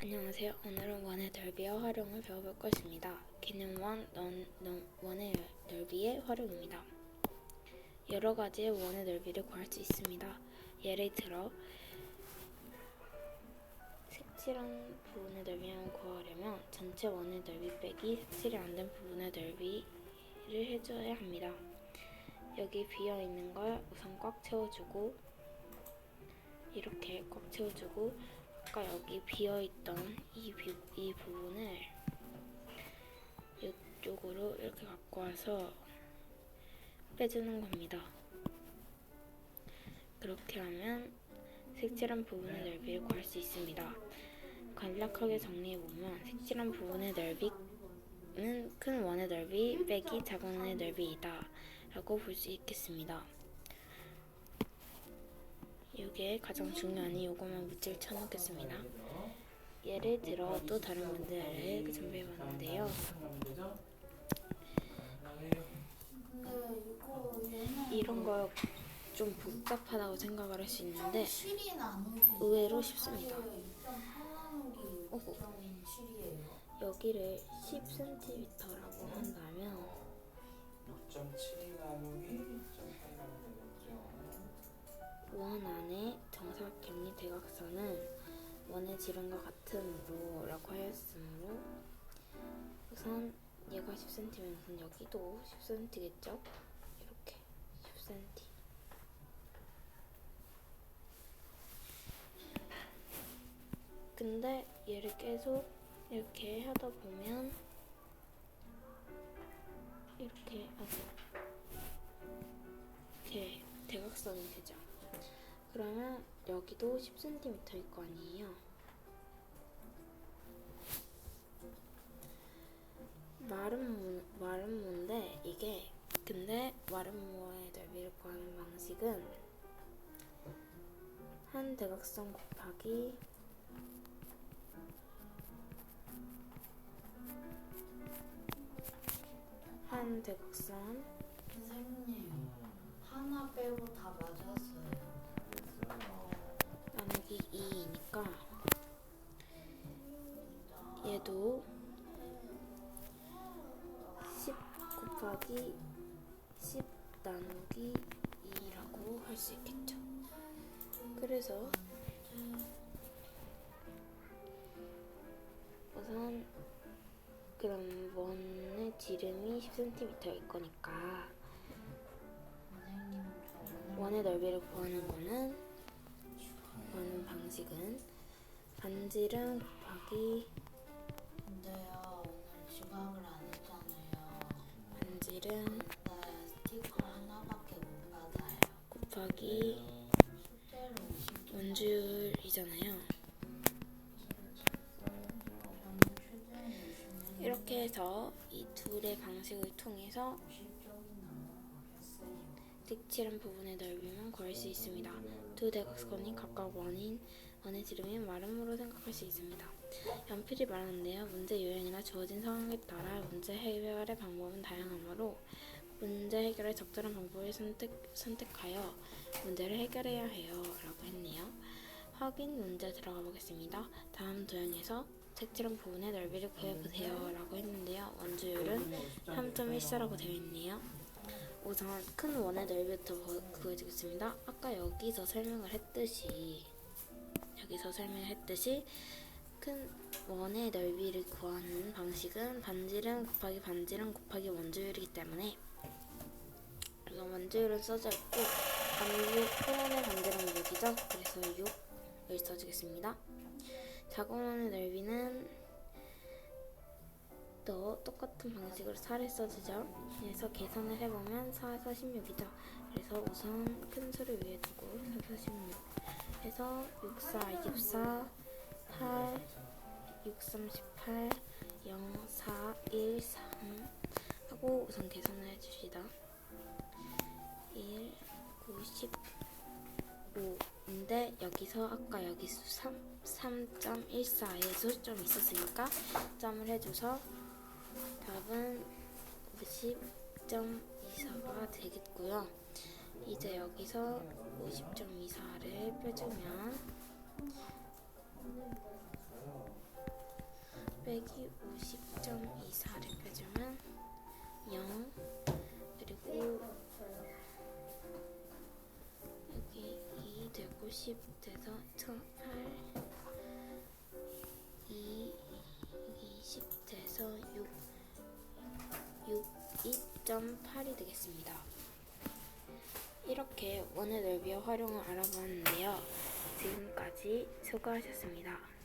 안녕하세요. 오늘은 원의 넓이와 활용을 배워볼 것입니다. 개념 1, 넌, 넌, 원의 넓이의 활용입니다. 여러 가지의 원의 넓이를 구할 수 있습니다. 예를 들어 색칠한 부분의 넓이를 구하려면 전체 원의 넓이 빼기 색칠이 안 된 부분의 넓이를 해줘야 합니다. 여기 비어 있는 걸 우선 꽉 채워주고 이렇게 꽉 채워주고 아까 여기 비어 있던 이, 비, 이 부분을 이쪽으로 이렇게 갖고 와서 빼주는 겁니다. 그렇게 하면 색칠한 부분의 넓이를 구할 수 있습니다. 간략하게 정리해보면 색칠한 부분의 넓이는 큰 원의 넓이 빼기 작은 원의 넓이이다 라고 볼 수 있겠습니다. 이게 가장 중요한 이유고만 문제를 쳐놓겠습니다. 예를 들어 또 다른 문제를 준비해봤는데요. 얘는 이런 거 좀 복잡하다고 생각을 할 수 있는데 의외로 쉽습니다. 2.8 나누기 어구. 2.1 실이에요. 여기를 10cm라고 한다면 6.7 나누기 사각형이 대각선은 원의 지름과 같음으로 라고 하였으므로 우선 얘가 10cm면 우선 여기도 10cm겠죠? 이렇게 10cm 근데 얘를 계속 이렇게 하다 보면 이렇게 아, 이렇게 대각선이 되죠. 그러면 여기도 10cm일 거 아니에요. 마른 무인데 이게 근데 마른 무의 넓이를 구하는 방식은 한 대각선 곱하기 한 대각선 선생님 하나 빼고 다 맞았어요. 곱하기 10 나누기 2라고 할 수 있겠죠. 그래서 우선 그럼 원의 지름이 10cm일 거니까 원의 넓이를 구하는 거는 구하는 방식은 반지름 곱하기 근데요 오늘 지각을 안 1등 곱하기 원줄이잖아요. 이렇게 해서 이 둘의 방식을 통해서 색칠한 부분의 넓이만 구할 수 있습니다. 두 대각선이 각각 원인 원의 지름인 마름으로 생각할 수 있습니다. 연필이 말하는데요. 문제 요령이나 주어진 상황에 따라 문제 해결의 방법은 다양하므로 문제 해결에 적절한 방법을 선택, 선택하여 문제를 해결해야 해요. 라고 했네요. 확인 문제 들어가 보겠습니다. 다음 도형에서 색칠한 부분의 넓이를 구해보세요. 라고 했는데요. 원주율은 3.14라고 되어 있네요. 우선 큰 원의 넓이부터 구- 구해주겠습니다. 아까 여기서 설명을 했듯이 여기서 설명했듯이 큰 원의 넓이를 구하는 방식은 반지름 곱하기 반지름 곱하기 원주율이기 때문에 우선 원주율은 써져 있고 반지 큰 원의 반지름은 6이죠. 그래서 6을 써주겠습니다. 작은 원의 넓이는 또 똑같은 방식으로 4를 써주죠. 그래서 계산을 해보면 4, 4, 16이죠. 그래서 우선 큰 수를 위에 두고 4, 4, 16 해서 6, 4, 24, 8, 6, 3, 18, 0, 4, 1, 3 하고 우선 계산을 해줍시다. 1, 95인데 여기서 아까 여기 수 3, 3.14에 수점이 있었으니까 점을 해줘서 답은 50.24가 되겠고요. 이제 여기서 50.24를 빼주면 여기 50.24를 빼주면 0 그리고 여기 2 되고 10 돼서 1008 2 여기 10 돼서 6 6 2.8이 되겠습니다. 이렇게 원의 넓이와 활용을 알아봤는데요. 지금까지 수고하셨습니다.